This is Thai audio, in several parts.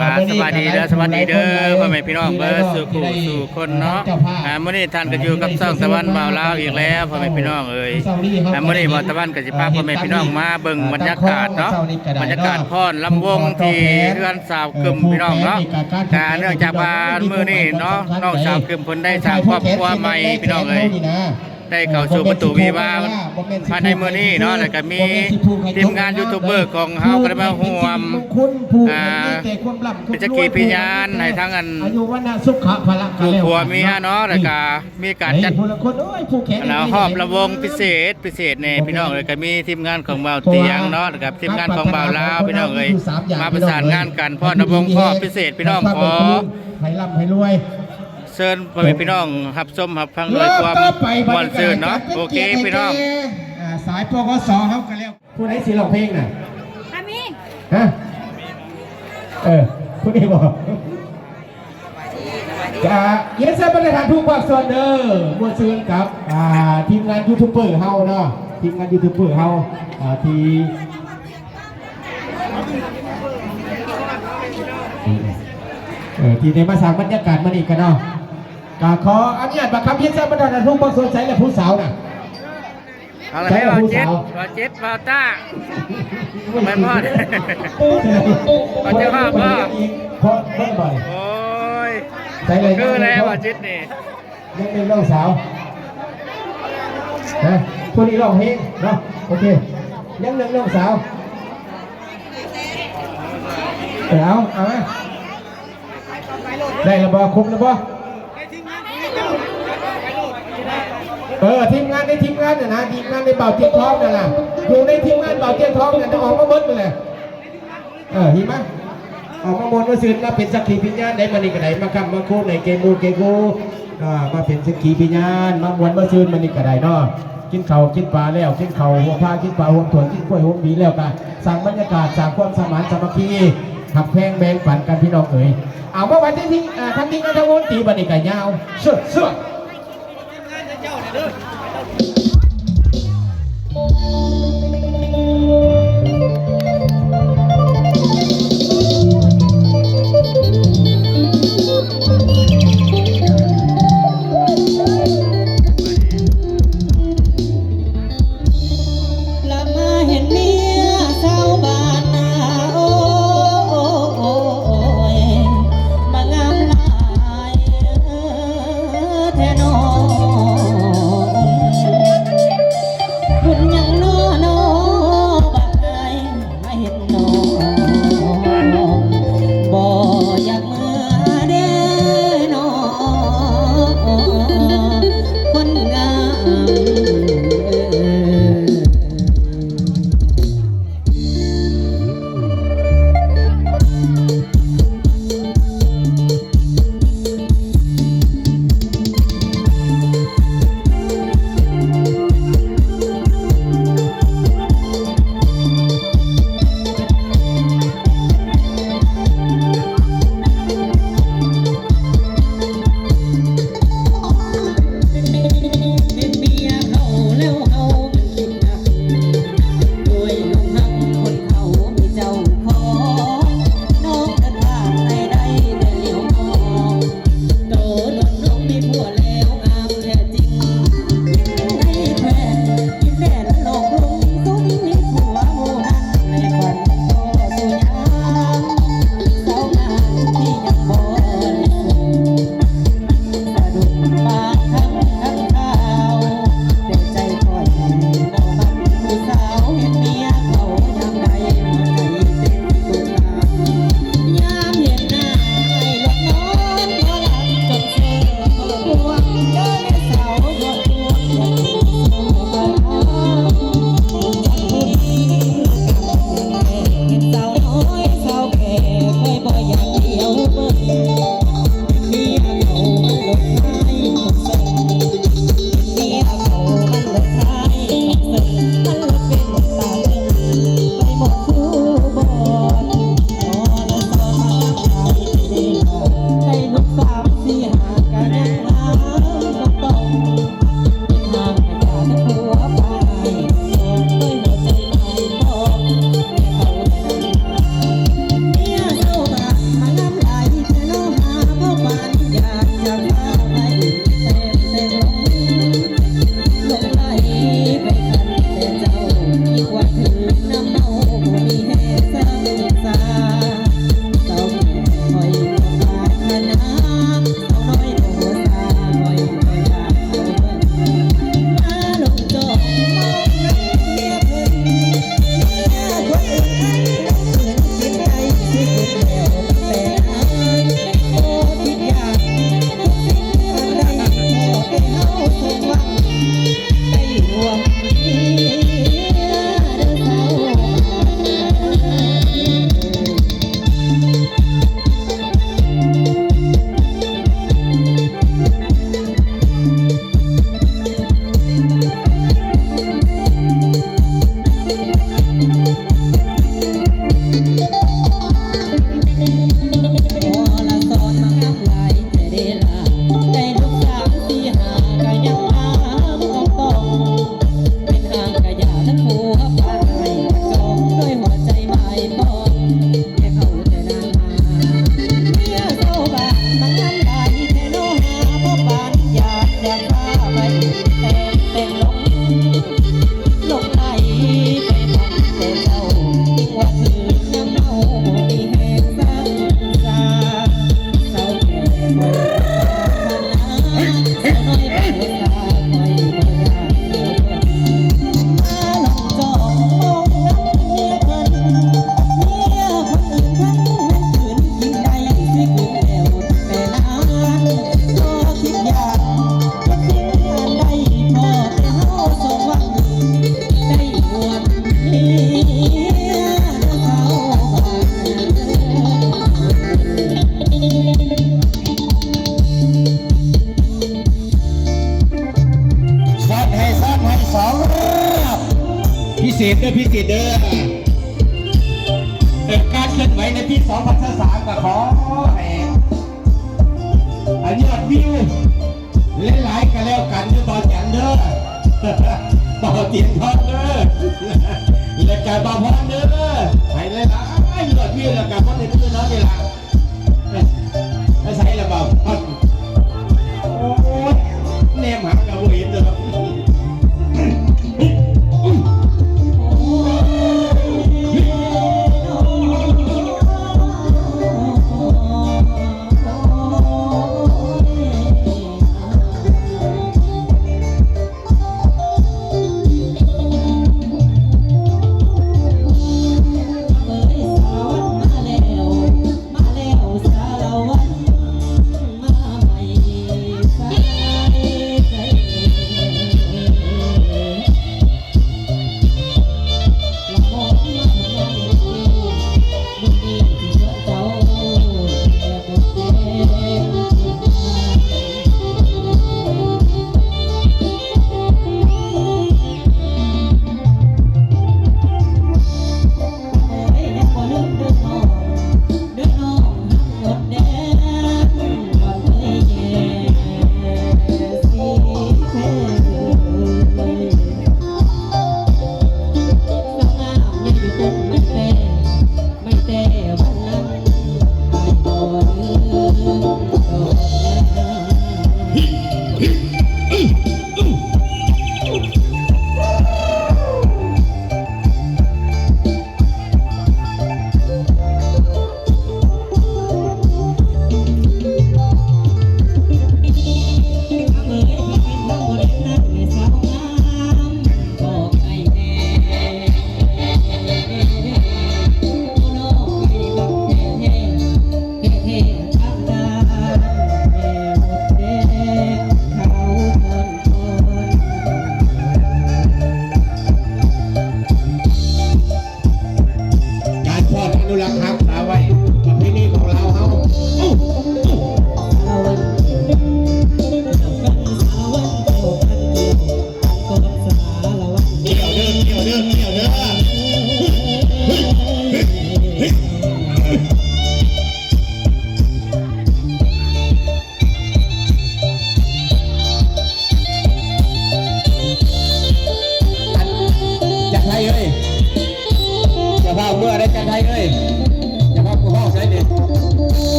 ครับสวัสดีเด้อสวัสดีเด้อพ่อแม่พี่น้องเบิร์สู่คู่สู่คนเนาะอ่ามื้อนี้ท่านก็อยู่กับช่องตะวันบ่าวลาวอีกแล้วพ่อแม่พี่น้องเอ้ยอ่ามื้อนี้บ่าวตะวันก็สิพาพ่อแม่พี่น้องมาเบิ่งบรรยากาศเนาะบรรยากาศพรลำวงที่เรือนสาวกึมพี่น้องเนาะอ่าเนื่องจากว่ามื้อนี้เนาะน้องสาวกึมเพิ่นได้สร้างครอบครัวใหม่พี่น้องเอ้ย ได้เข้าสู่ประตูวิวาห์ภายในมื้อนี้เนาะแล้วก็มีทีมงานยูทูบเบอร์ของเฮาก็ได้มาร่วมอ่าเป็นจักรีพยานให้ทั้งอันอายุวันนะสุขะพละผู้ผัวเมียเนาะแล้วก็มีการจัดผู้ละคนโอ้ยผู้แขนแล้วหอบระวงพิเศษพิเศษในพี่น้องเลยก็มีทีมงานของเบาเตียงเนาะแล้วกับทีมงานของเบาลาวพี่น้องเลยมาประสานงานกันพ่อระวงพ่อพิเศษพี่น้องขอให้ร่ำให้รวยเชิญพ่อแม่พี่น้องรับชมรับฟังด้วยความม่วนซื่นเนาะโอเคพี่น้องอ่าสายปกสเขากันแล้วผู้ไหนสิร้องเพลงน่ะอามีฮะเออผู้นี้บอกจะเย็นเส้นบรรยากาศทุกภาคส่วนเด้อมวนซื่นกับอ่าทีมงานยูทูบเบอร์เฮาเนาะทีมงานยูทูบเบอร์เฮาอ่าที่เออที่ได้มาสร้างบรรยากาศมานี่กันเนาะ ก็ขออนุญาตบักคำเย็นเส้นบรรยากาศทุกภาคส่วนใช้และผู้สาวน่ะเอาละให้เบาเจ็ดเบาเจ็ดเบาต้าไม่พอดเอาเจ้าภาพว่าพอเบิ่งบ่อยโอ้ยใส่เลยคือแล้วเบาเจ็ดนี่ยังเป็นน้องสาวนะคนนี้ร้องเพลงเนาะโอเคยังเรื่องน้องสาวเออเอาเอามาได้ระบอครบระบอ เออทีมงานในทีมงานน่ะนะทีมงานในเป่าเตียงทองนั่นแหละอยู่ในทีมงานเป่าเตียงทองน่ะจะออกมาเบิ้ลไปเลยเออเห็นไหมออกมาบนว่าซื้อมาเป็นสักขีพิญญาณได้มานี่กันไหนมาคำมาโค้ในเกมูเกกูมาเป็นสักขีพิญญาณมาบวนมาซื้อมานี่กันไหนเนาะกินข้าวกินปลาแล้วกินข้าวหัวผ้ากินปลาหัวถั่วกินกล้วยหัวหวีแล้วกันสั่งบรรยากาศสั่งความสมานสามัคคีหักแพงแบงปันกันพี่น้องเอ๋ย เอาเมื่อวันที่ที่อ่าทั้งนี้ก็ทั้งวนตีบันนี่กันยาวเสื้อเสื้อ ก็แล้วกันที่บอลแขนเด้อบอลเตียงทองเด้อเละการบอพอนเด้อใส่เลยล่ะไอ้หลอดพี่เละการพอนในตู้น้องนี่ล่ะไม่ใส่ละบอล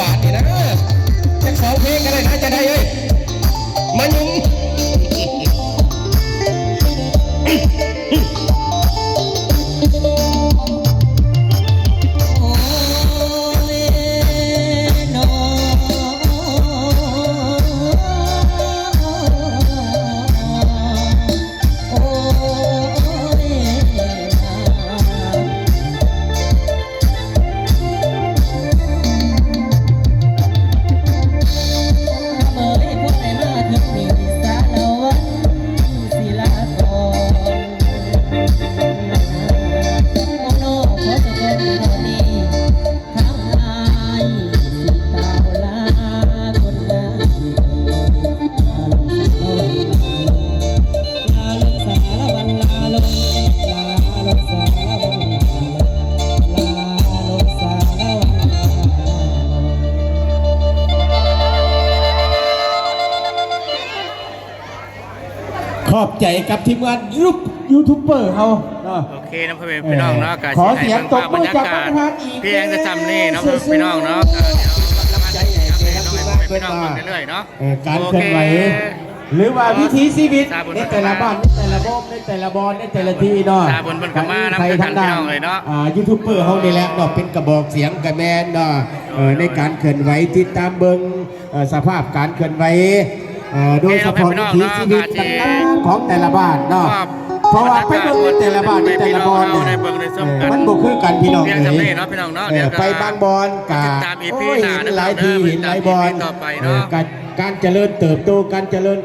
บาทนี่นะจะขอเพลงอะไรนะจะได้เอ้ยมายุ่ง อบใจกับทีมงานยูยูทูบเบอร์เขาเนาะ โอเคนะพ่อแม่พี่น้องเนาะก็ขอสิเสียให้งเบิ่งภาพตบบรมือรยากาศจากประธานอีก เพียงจะทำนี่เนาะพ่อแม่พี่น้องเนาะก็เดี๋ยวเราจะทำให้น้องให้พ่อแม่พี่น้องเบิ่งเรื่อยๆเนาะเอ่อการเคลื่อนไหวหรือว่าวิถีชีวิตตาบนในแต่ละบ้านในแต่ละบ้านในแต่ละบอนในแต่ละที่เนาะตาบนบนกระมานะใครเพื่อนทั้งด้าพี่น้องเลยเนาะอ่ายูทูบเบอร์เขานี่แหละเนาะเป็นกระบอกเสียงกระแมนเนาะเอ่อในการเคลื่อนไหวติดตามเบิงเอ่อสภาพการเคลื่อนไหว เอ่อโดยเฉพาะวิถีชีวิตต่างๆของแต่ละบ้านเนาะเพราะว่าไปเบิ่งในแต่ละบ้านในแต่ละบอนเนี่ยเออมันบ่คือกันพี่น้องเพียงเอ๋จำนี่ยเนาะพี่น้องเนาะเอเดี๋ยอวก็ไปบางบอนกาติดตาม EP โอ้ยหน้าเห็นนะครับหลายทีเด้อเห็นหลายบอลติดตาม EP ต่อไปเนอะออการการเจริญเติบโตการเจริญ